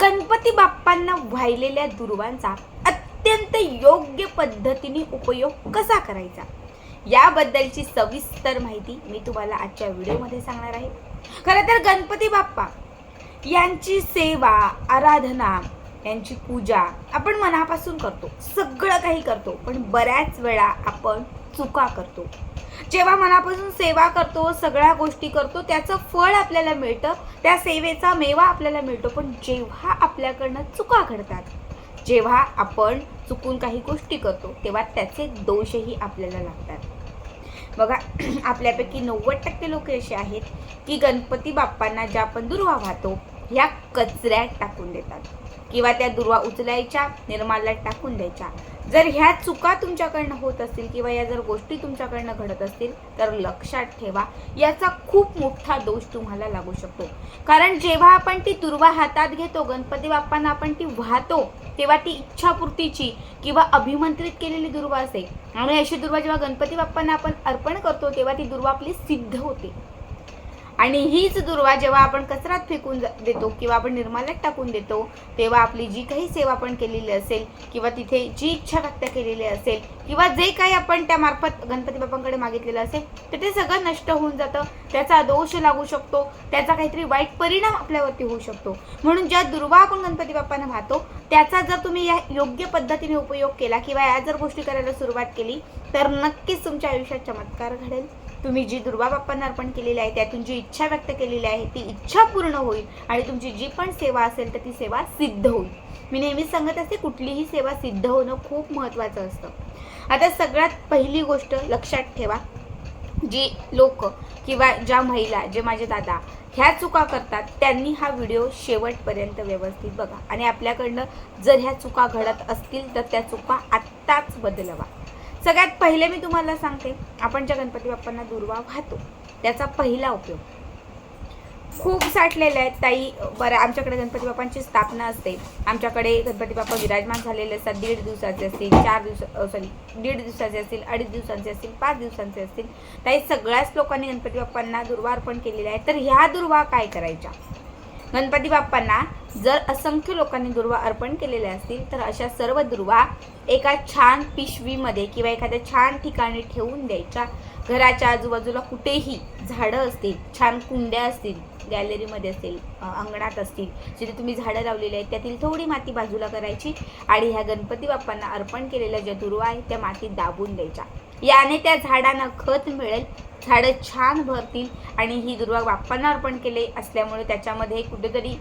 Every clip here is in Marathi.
गणपती बाप्पांना वाहिलेल्या दुर्वांचा अत्यंत योग्य पद्धतीने उपयोग कसा करायचा? याबद्दलची सविस्तर माहिती मी तुम्हाला आजच्या व्हिडिओमध्ये सांगणार आहे. खरं तर गणपती बाप्पा यांची सेवा आराधना यांची पूजा आपण मनापासून करतो. सगळं काही करतो पण बऱ्याच वेळा आपण चुका करतो. जेव्हा मनापासून सेवा करतो सगळ्या गोष्टी करतो त्याचं फळ आपल्याला मिळतं त्या सेवेचा मेवा आपल्याला मिळतो. पण जेव्हा आपल्याकडनं चुका घडतात जेव्हा आपण चुकून काही गोष्टी करतो तेव्हा त्याचे दोषही आपल्याला लागतात. बघा आपल्यापैकी नव्वद टक्के लोक असे आहेत की गणपती बाप्पांना ज्या आपण दुर्वा वाहतो ह्या कचऱ्यात टाकून देतात. किंवा त्या दुर्वा उचलायच्या निर्माल्यात टाकून द्यायच्या. जर ह्या चुका तुमच्याकडनं होत असतील किंवा या जर गोष्टी तुमच्याकडनं घडत असतील तर लक्षात ठेवा. याचा खूप मोठा दोष तुम्हाला लागू शकतो. कारण जेव्हा आपण ती दुर्वा हातात घेतो गणपती बाप्पांना आपण ती वाहतो तेव्हा ती इच्छापूर्तीची किंवा अभिमंत्रित केलेली दुर्वा असते आणि अशी दुर्वा जेव्हा गणपती बाप्पांना आपण अर्पण करतो तेव्हा ती दुर्वा आपली सिद्ध होते. आणि हीच दुर्वा जेव्हा आपण कचरात फेकून जा- देतो किंवा आपण निर्माल्यात टाकून देतो तेव्हा आपली जी काही सेवा आपण केलेली असेल किंवा तिथे जी इच्छा व्यक्त केलेली असेल किंवा जे काही आपण त्या मार्फत गणपती बाप्पांकडे मागितलेलं असेल तर ते सगळं नष्ट होऊन जातं. त्याचा दोष लागू शकतो. त्याचा काहीतरी वाईट परिणाम आपल्यावरती होऊ शकतो. म्हणून ज्या दुर्वा आपण गणपती बाप्पांना वाहतो त्याचा जर तुम्ही या योग्य पद्धतीने उपयोग केला किंवा या जर गोष्टी करायला सुरुवात केली तर नक्कीच तुमच्या आयुष्यात चमत्कार घडेल. तुम्ही जी दुर्वा बाप्पांना अर्पण केलेली आहे त्यातून जी इच्छा व्यक्त केलेली आहे ती इच्छा पूर्ण होईल आणि तुमची जी पण सेवा असेल तर ती सेवा सिद्ध होईल. मी नेहमीच सांगत असते कुठलीही सेवा सिद्ध होणं खूप महत्त्वाचं असतं. आता सगळ्यात पहिली गोष्ट लक्षात ठेवा जी लोक किंवा ज्या महिला जे माझे दादा ह्या चुका करतात त्यांनी हा व्हिडिओ शेवटपर्यंत व्यवस्थित बघा. आणि आपल्याकडनं जर ह्या चुका घडत असतील तर त्या चुका आत्ताच बदलवा. सगळ्यात पहिले मी तुम्हाला सांगते आपण ज्या गणपती बाप्पांना दुर्वा वाहतो. त्याचा पहिला उपयोग. खूप साठलेले आहेत ताई बरं आमच्याकडे गणपती बाप्पांची स्थापना असते. आमच्याकडे गणपती बाप्पा विराजमान झालेले असतात दीड दिवसाचे असतील चार दिवस सॉरी दीड दिवसाचे असतील अडीच दिवसांचे असतील पाच दिवसांचे असतील. ताई सगळ्याच लोकांनी गणपती बाप्पांना दुर्वा अर्पण केलेला आहे. तर ह्या दुर्वा काय करायच्या? गणपती बाप्पांना जर असंख्य लोकांनी दुर्वा अर्पण केलेल्या असतील तर अशा सर्व दुर्वा एका छान पिशवीमध्ये किंवा एखाद्या छान ठिकाणी ठेवून द्यायच्या. घराच्या आजूबाजूला कुठेही झाडं असतील छान कुंड्या असतील गॅलरीमध्ये असतील अंगणात असतील जिथे तुम्ही झाडं लावलेली आहेत त्यातील थोडी माती बाजूला करायची आणि ह्या गणपती बाप्पांना अर्पण केलेल्या ज्या दुर्वा आहेत त्या मातीत दाबून द्यायच्या. याने त्या झाडांना खत मिळेल झाडं छान भरतील आणि ही दुर्वा बाप्पांना अर्पण केले असल्यामुळे त्याच्यामध्ये कुठेतरी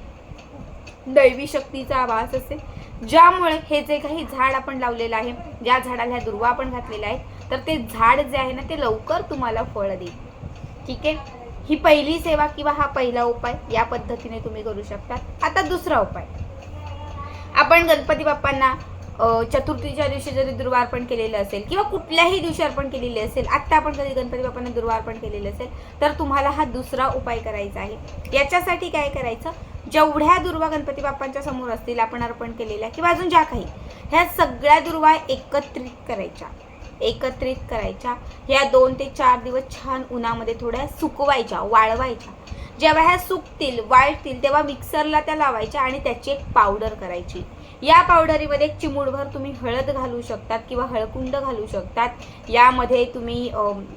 दैवी शक्तीचा आभास असेल ज्यामुळे हे जे काही झाड आपण लावलेलं आहे ज्या झाडाला ह्या दुर्वा आपण घातलेल्या आहेत तर ते झाड जे आहे ना ते लवकर तुम्हाला फळ देईल. ठीक आहे? ही पहिली सेवा किंवा हा पहिला उपाय या पद्धतीने तुम्ही करू शकता. आता दुसरा उपाय. आपण गणपती बाप्पांना चतुर्थीच्या दिवशी जरी दुर्वा अर्पण केलेलं असेल किंवा कुठल्याही दिवशी अर्पण केलेली असेल आत्ता आपण कधी गणपती बाप्पांना दुर्वा अर्पण केलेलं असेल तर तुम्हाला हा दुसरा उपाय करायचा आहे. याच्यासाठी काय करायचं? जेवढ्या दुर्वा गणपती बाप्पांच्या समोर असतील आपण अर्पण केलेल्या किंवा अजून ज्या काही ह्या सगळ्या दुर्वा एकत्रित करायच्या. एकत्रित करायच्या. ह्या दोन ते चार दिवस छान उन्हामध्ये थोड्या सुकवायच्या वाळवायच्या. जेव्हा ह्या सुकतील वाळतील तेव्हा मिक्सरला त्या लावायच्या आणि त्याची एक पावडर करायची. या पावडरीमध्ये एक चिमूटभर तुम्ही हळद घालू शकतात किंवा हळकुंड घालू शकतात. यामध्ये तुम्ही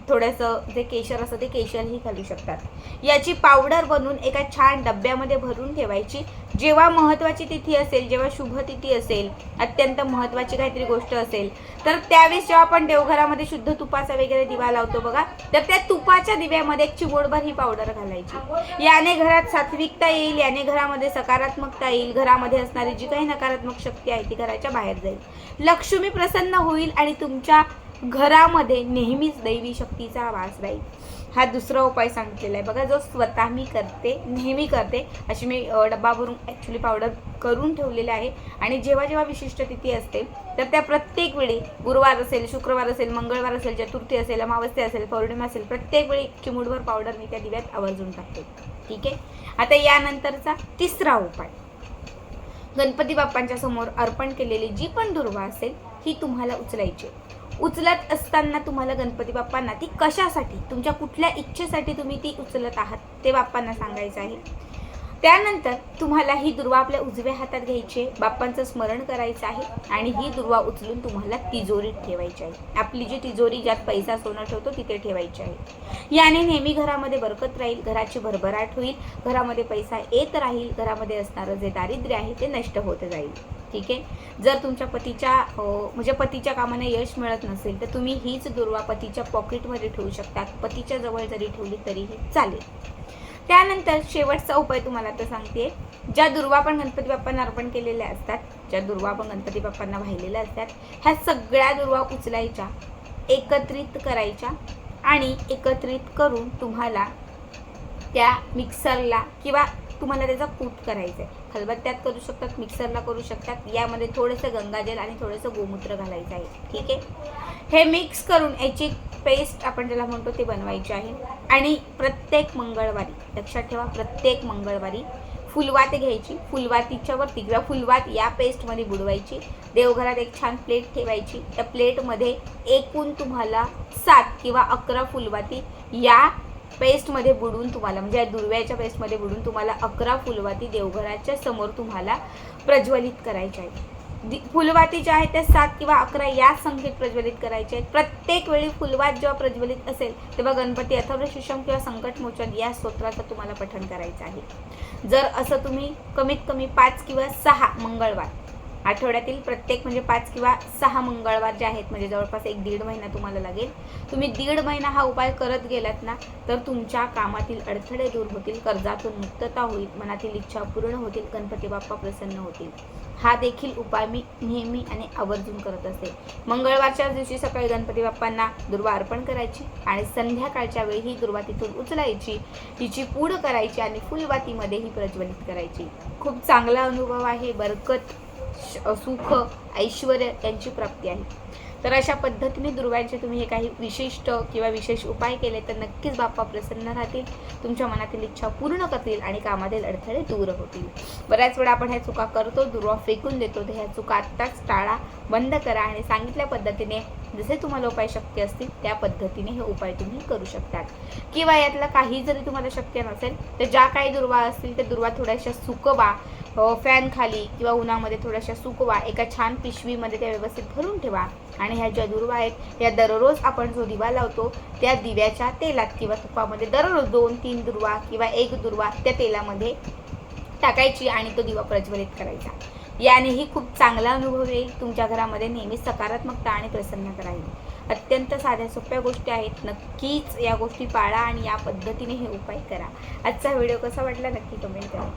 थोडंसं जे केशर असतं ते केशरही घालू शकतात. याची पावडर बनवून एका छान डब्यामध्ये भरून ठेवायची. जेव्हा महत्त्वाची तिथी असेल जेव्हा शुभ तिथी असेल अत्यंत महत्त्वाची काहीतरी गोष्ट असेल तर त्यावेळेस जेव्हा आपण देवघरामध्ये शुद्ध तुपाचा वगैरे दिवा लावतो बघा तर त्या तुपाच्या दिव्यामध्ये एक चिमूटभर ही पावडर घालायची. याने घरात सात्विकता येईल याने घरामध्ये सकारात्मकता येईल घरामध्ये असणारी जी काही नकारात्मक शक्ती आहे ती घराच्या बाहेर जाईल. लक्ष्मी प्रसन्न होईल आणि तुमच्या घरामध्ये नेहमीच दैवी शक्तीचा वास राहील. हा दुसरा उपाय सांगितलेला आहे. बघा जो स्वतः मी करते नेहमी करते अशी मी अ, डब्बा भरून ॲक्च्युली पावडर करून ठेवलेले आहे. आणि जेव्हा जेव्हा विशिष्ट तिथी असते तर त्या प्रत्येक वेळी गुरुवार असेल शुक्रवार असेल मंगळवार असेल चतुर्थी असेल अमावस्या असेल पौर्णिमा असेल प्रत्येक वेळी चिमुडभर पावडर मी त्या दिव्यात आवर्जून टाकते. ठीक आहे? आता यानंतरचा तिसरा उपाय. गणपती बाप्पांच्या समोर अर्पण केलेली जी पण दुर्वा असेल ही तुम्हाला उचलायची आहे. उचलत असताना तुम्हाला गणपती बाप्पांना ती कशासाठी? तुमच्या कुठल्या इच्छेसाठी तुम्ही ती उचलत आहात? ते बाप्पांना सांगायचं आहे. त्यानंतर तुम्हाला ही दुर्वा आपल्या उजव्या हातात घ्यायची आहे. बाप्पांचं स्मरण करायचं आहे आणि ही दुर्वा उचलून तुम्हाला तिजोरीत ठेवायची आहे. आपली जी तिजोरी ज्यात पैसा सोनं ठेवतो तिथे ठेवायची आहे. याने नेहमी घरामध्ये बरकत राहील घराची भरभराट होईल घरामध्ये पैसा येत राहील घरामध्ये असणारं जे दारिद्र्य आहे ते नष्ट होत जाईल. ठीक आहे? जर तुमच्या पतीच्या म्हणजे पतीच्या कामांना यश मिळत नसेल तर तुम्ही हीच दुर्वा पतीच्या पॉकेटमध्ये ठेवू शकता पतीच्या जवळ जरी ठेवली तरीही चालेल. त्यानंतर शेवटचा उपाय तुम्हाला आता सांगते. ज्या दुर्वा आपण गणपती बाप्पांना अर्पण केलेल्या असतात ज्या दुर्वा आपण गणपती बाप्पांना वाहिलेल्या असतात ह्या सगळ्या दुर्वा उचलायच्या एकत्रित करायच्या आणि एकत्रित करून तुम्हाला त्या मिक्सरला किंवा तुम्हाला त्याचा कूट करायचा आहे खलबत्त्यात करू शकतात मिक्सरला करू शकतात. यामध्ये थोडंसं गंगाजल आणि थोडंसं गोमूत्र घालायचं आहे. ठीक आहे? हे मिक्स करून याची पेस्ट आपण ज्याला म्हणतो ते बनवायची आहे. आणि प्रत्येक मंगळवारी लक्षात ठेवा प्रत्येक मंगळवारी फुलवात घ्यायची. फुलवातीच्या वरती किंवा फुलवात या पेस्टमध्ये बुडवायची. देवघरात एक छान प्लेट ठेवायची. त्या प्लेटमध्ये एकूण तुम्हाला सात किंवा अकरा फुलवाती या पेस्टमध्ये बुडून तुम्हाला म्हणजे या दुर्व्याच्या पेस्टमध्ये बुडून तुम्हाला अकरा फुलवाती देवघराच्या समोर तुम्हाला प्रज्वलित करायच्या आहेत. फुलवाती ज्या आहेत त्या सात किंवा अकरा या संख्येत प्रज्वलित करायच्या आहेत. प्रत्येक वेळी फुलवात जेव्हा प्रज्वलित असेल तेव्हा गणपती अथर्व शिशम किंवा संकटमोचन या स्तोत्राचं तुम्हाला पठण करायचं आहे. जर असं तुम्ही कमीत कमी पाच किंवा सहा मंगळवार आठवड्यातील प्रत्येक म्हणजे पाच किंवा सहा मंगळवार जे आहेत म्हणजे जवळपास एक दीड महिना तुम्हाला लागेल. तुम्ही दीड महिना हा उपाय करत गेलात ना तर तुमच्या कामातील अडथळे दूर होतील कर्जातून मुक्तता होईल मनातील इच्छा पूर्ण होतील गणपती बाप्पा प्रसन्न होतील. हा देखील उपाय मी नेहमी आणि आवर्जून करत असते. मंगळवारच्या दिवशी सकाळी गणपती बाप्पांना दुर्वा अर्पण करायची आणि संध्याकाळच्या वेळी ही दुर्वा तिथून उचलायची. तिची पूड करायची आणि फुलवातीमध्ये ही प्रज्वलित करायची. खूप चांगला अनुभव आहे बरकत सुख ऐश्वर यांची प्राप्ती आहे. तर अशा पद्धतीने दुर्गांचे तुम्ही हे काही विशिष्ट किंवा विशेष उपाय केले तर नक्कीच बाप्पा प्रसन्न राहतील तुमच्या मनातील इच्छा पूर्ण करतील आणि कामातील अडथळे दूर होतील. बऱ्याच वेळा आपण ह्या चुका करतो दुर्वा फेकून देतो तर ह्या चुका आत्ताच टाळा बंद करा आणि सांगितल्या पद्धतीने जसे तुम्हाला उपाय शक्य असतील त्या पद्धतीने हे उपाय तुम्ही करू शकतात. किंवा यातलं काही जरी तुम्हाला शक्य नसेल तर ज्या काही दुर्वा असतील त्या दुर्वा थोड्याशा सुकवा फॅन खाली किंवा उन्हामध्ये थोड्याशा सुकवा एका छान पिशवीमध्ये त्या व्यवस्थित भरून ठेवा. आणि ह्या ज्या दुर्वा आहेत या दररोज आपण जो दिवा लावतो त्या दिव्याच्या तेलात किंवा तुपामध्ये दररोज दोन तीन दुर्वा किंवा एक दुर्वा त्या तेलामध्ये टाकायची आणि तो दिवा प्रज्वलित करायचा. यानेही खूप चांगला अनुभव येईल तुमच्या घरामध्ये नेहमी सकारात्मकता आणि प्रसन्नता राहील अत्यंत साध्या सोप्या गोष्टी आहेत. नक्कीच या गोष्टी पाळा आणि या पद्धतीने हे उपाय करा. आजचा व्हिडिओ कसा वाटला नक्की कमेंट करा.